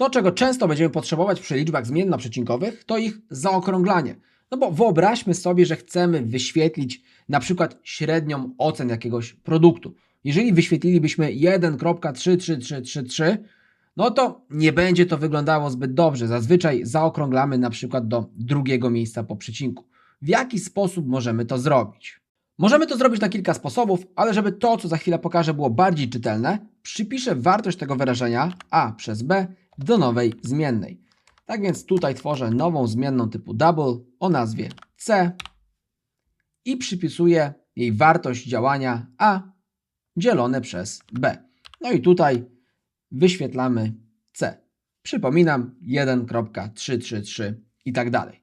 To, czego często będziemy potrzebować przy liczbach zmiennoprzecinkowych, to ich zaokrąglanie. No bo wyobraźmy sobie, że chcemy wyświetlić na przykład średnią ocen jakiegoś produktu. Jeżeli wyświetlilibyśmy 1.33333, no to nie będzie to wyglądało zbyt dobrze. Zazwyczaj zaokrąglamy na przykład do drugiego miejsca po przecinku. W jaki sposób możemy to zrobić? Możemy to zrobić na kilka sposobów, ale żeby to, co za chwilę pokażę, było bardziej czytelne, przypiszę wartość tego wyrażenia a przez b do nowej zmiennej. Tak więc tutaj tworzę nową zmienną typu double o nazwie c i przypisuję jej wartość działania a dzielone przez b. No i tutaj wyświetlamy c. Przypominam 1.333 i tak dalej.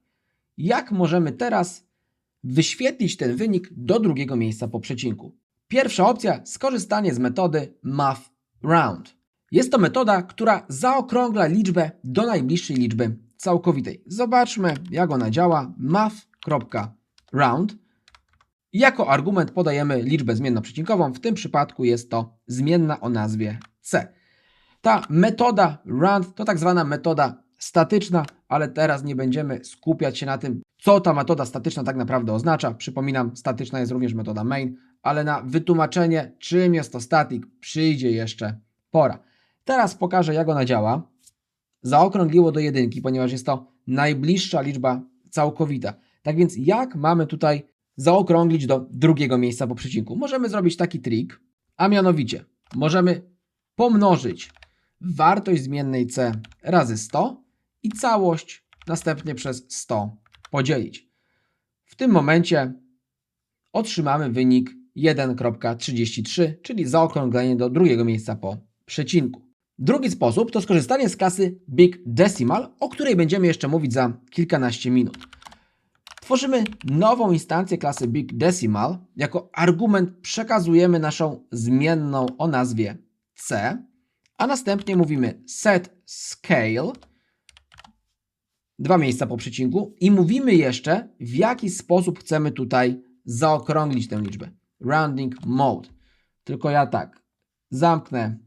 Jak możemy teraz wyświetlić ten wynik do drugiego miejsca po przecinku? Pierwsza opcja skorzystanie z metody math round. Jest to metoda, która zaokrągla liczbę do najbliższej liczby całkowitej. Zobaczmy, jak ona działa. math.round. Jako argument podajemy liczbę zmiennoprzecinkową. W tym przypadku jest to zmienna o nazwie c. Ta metoda round to tak zwana metoda statyczna, ale teraz nie będziemy skupiać się na tym, co ta metoda statyczna tak naprawdę oznacza. Przypominam, statyczna jest również metoda main, ale na wytłumaczenie, czym jest to static, przyjdzie jeszcze pora. Teraz pokażę, jak ona działa. Zaokrągliło do jedynki, ponieważ jest to najbliższa liczba całkowita. Tak więc, jak mamy tutaj zaokrąglić do drugiego miejsca po przecinku? Możemy zrobić taki trik, a mianowicie możemy pomnożyć wartość zmiennej c razy 100 i całość następnie przez 100 podzielić. W tym momencie otrzymamy wynik 1.33, czyli zaokrąglenie do drugiego miejsca po przecinku. Drugi sposób to skorzystanie z klasy Big Decimal, o której będziemy jeszcze mówić za kilkanaście minut. Tworzymy nową instancję klasy Big Decimal. Jako argument przekazujemy naszą zmienną o nazwie c, a następnie mówimy set scale, dwa miejsca po przecinku i mówimy jeszcze, w jaki sposób chcemy tutaj zaokrąglić tę liczbę. Rounding mode. Tylko ja tak, zamknę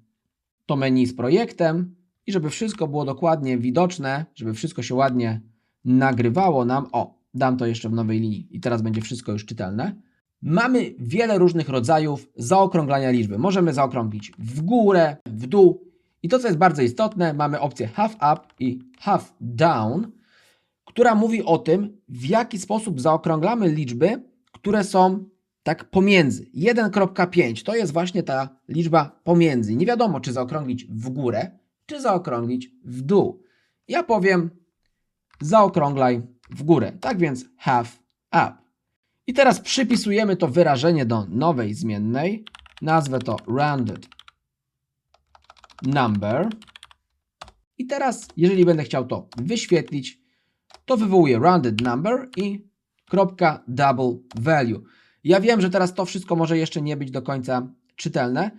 to menu z projektem i żeby wszystko było dokładnie widoczne, żeby wszystko się ładnie nagrywało nam, o, dam to jeszcze w nowej linii i teraz będzie wszystko już czytelne. Mamy wiele różnych rodzajów zaokrąglania liczby. Możemy zaokrąglić w górę, w dół i to, co jest bardzo istotne, mamy opcję half up i half down, która mówi o tym, w jaki sposób zaokrąglamy liczby, które są tak pomiędzy. 1.5 to jest właśnie ta liczba pomiędzy. Nie wiadomo, czy zaokrąglić w górę, czy zaokrąglić w dół. Ja powiem zaokrąglaj w górę. Tak więc half up. I teraz przypisujemy to wyrażenie do nowej zmiennej. Nazwę to rounded number. I teraz, jeżeli będę chciał to wyświetlić, to wywołuję rounded number i kropka double value. Ja wiem, że teraz to wszystko może jeszcze nie być do końca czytelne.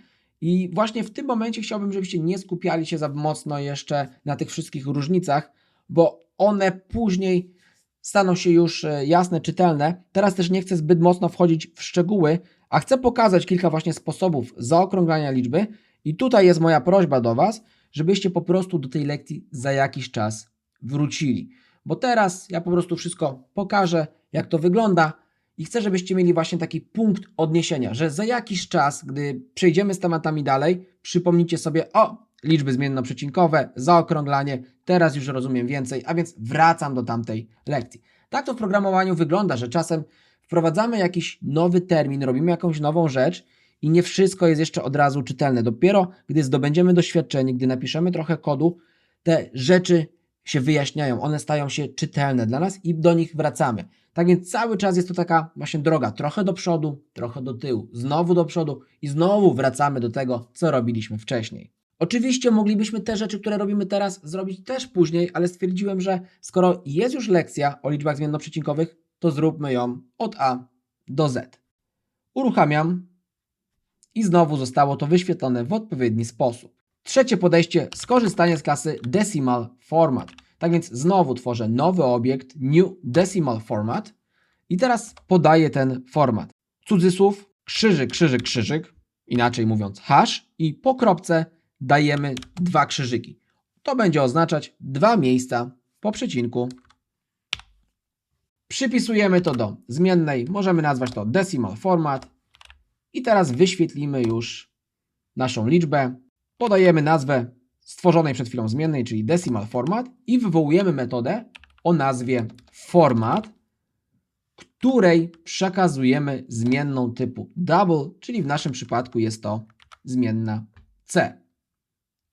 I właśnie w tym momencie chciałbym, żebyście nie skupiali się za mocno jeszcze na tych wszystkich różnicach, bo one później staną się już e, jasne, czytelne. Teraz też nie chcę zbyt mocno wchodzić w szczegóły, a chcę pokazać kilka właśnie sposobów zaokrąglania liczby. I tutaj jest moja prośba do Was, żebyście po prostu do tej lekcji za jakiś czas wrócili. Bo teraz ja po prostu wszystko pokażę, jak to wygląda i chcę, żebyście mieli właśnie taki punkt odniesienia, że za jakiś czas, gdy przejdziemy z tematami dalej, przypomnicie sobie, o, liczby zmiennoprzecinkowe, zaokrąglanie, teraz już rozumiem więcej, a więc wracam do tamtej lekcji. Tak to w programowaniu wygląda, że czasem wprowadzamy jakiś nowy termin, robimy jakąś nową rzecz i nie wszystko jest jeszcze od razu czytelne. Dopiero gdy zdobędziemy doświadczenie, gdy napiszemy trochę kodu, te rzeczy się wyjaśniają, one stają się czytelne dla nas i do nich wracamy. Tak więc cały czas jest to taka właśnie droga, trochę do przodu, trochę do tyłu, znowu do przodu i znowu wracamy do tego, co robiliśmy wcześniej. Oczywiście moglibyśmy te rzeczy, które robimy teraz, zrobić też później, ale stwierdziłem, że skoro jest już lekcja o liczbach zmiennoprzecinkowych, to zróbmy ją od A do Z. Uruchamiam i znowu zostało to wyświetlone w odpowiedni sposób. Trzecie podejście, skorzystanie z klasy Decimal Format. Tak więc znowu tworzę nowy obiekt New Decimal Format i teraz podaję ten format. Cudzysłów, krzyżyk, krzyżyk, krzyżyk, inaczej mówiąc hash i po kropce dajemy dwa krzyżyki. to będzie oznaczać dwa miejsca po przecinku. Przypisujemy to do zmiennej, możemy nazwać to decimal format i teraz wyświetlimy już naszą liczbę. Podajemy nazwę stworzonej przed chwilą zmiennej, czyli decimal format i wywołujemy metodę o nazwie format, której przekazujemy zmienną typu double, czyli w naszym przypadku jest to zmienna c.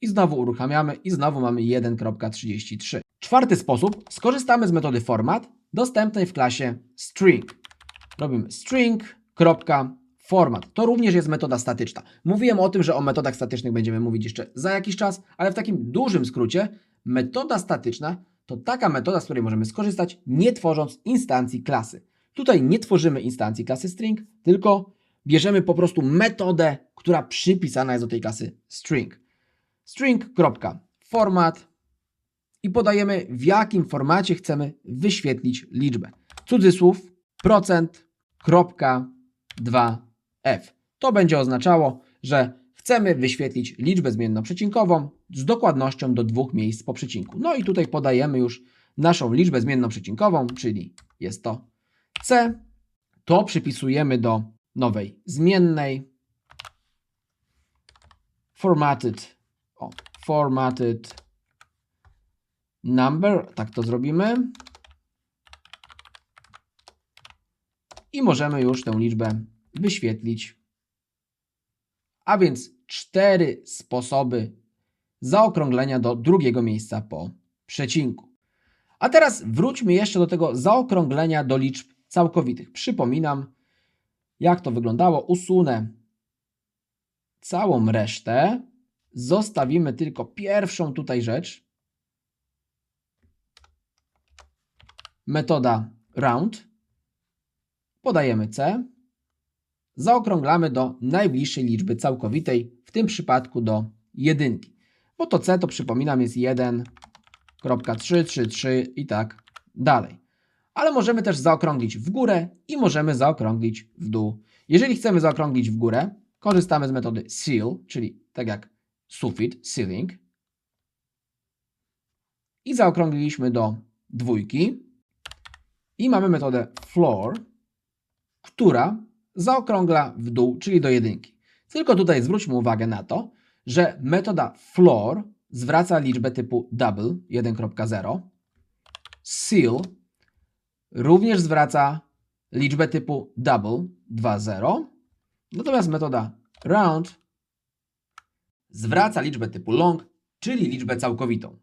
I znowu uruchamiamy i znowu mamy 1.33. Czwarty sposób, skorzystamy z metody format dostępnej w klasie string. Robimy string.format. To również jest metoda statyczna. Mówiłem o tym, że o metodach statycznych będziemy mówić jeszcze za jakiś czas, ale w takim dużym skrócie metoda statyczna to taka metoda, z której możemy skorzystać, nie tworząc instancji klasy. Tutaj nie tworzymy instancji klasy string, tylko bierzemy po prostu metodę, która przypisana jest do tej klasy string. string.format i podajemy w jakim formacie chcemy wyświetlić liczbę. Cudzysłów procent, kropka, 2f. To będzie oznaczało, że chcemy wyświetlić liczbę zmienno-przecinkową z dokładnością do dwóch miejsc po przecinku. No i tutaj podajemy już naszą liczbę zmienno-przecinkową, czyli jest to c. To przypisujemy do nowej zmiennej formatted, o, formatted number, tak to zrobimy. I możemy już tę liczbę wyświetlić. A więc cztery sposoby zaokrąglenia do drugiego miejsca po przecinku. A teraz wróćmy jeszcze do tego zaokrąglenia do liczb całkowitych. Przypominam, jak to wyglądało. Usunę całą resztę. Zostawimy tylko pierwszą tutaj rzecz. Metoda round. Podajemy c. Zaokrąglamy do najbliższej liczby całkowitej, w tym przypadku do jedynki. Bo to c to przypominam jest 1.333 i tak dalej. Ale możemy też zaokrąglić w górę i możemy zaokrąglić w dół. Jeżeli chcemy zaokrąglić w górę, korzystamy z metody seal, czyli tak jak sufit, ceiling. I zaokrągliliśmy do dwójki. I mamy metodę floor, która zaokrągla w dół, czyli do jedynki. Tylko tutaj zwróćmy uwagę na to, że metoda floor zwraca liczbę typu double 1.0. Seal również zwraca liczbę typu double 2.0. Natomiast metoda round zwraca liczbę typu long, czyli liczbę całkowitą.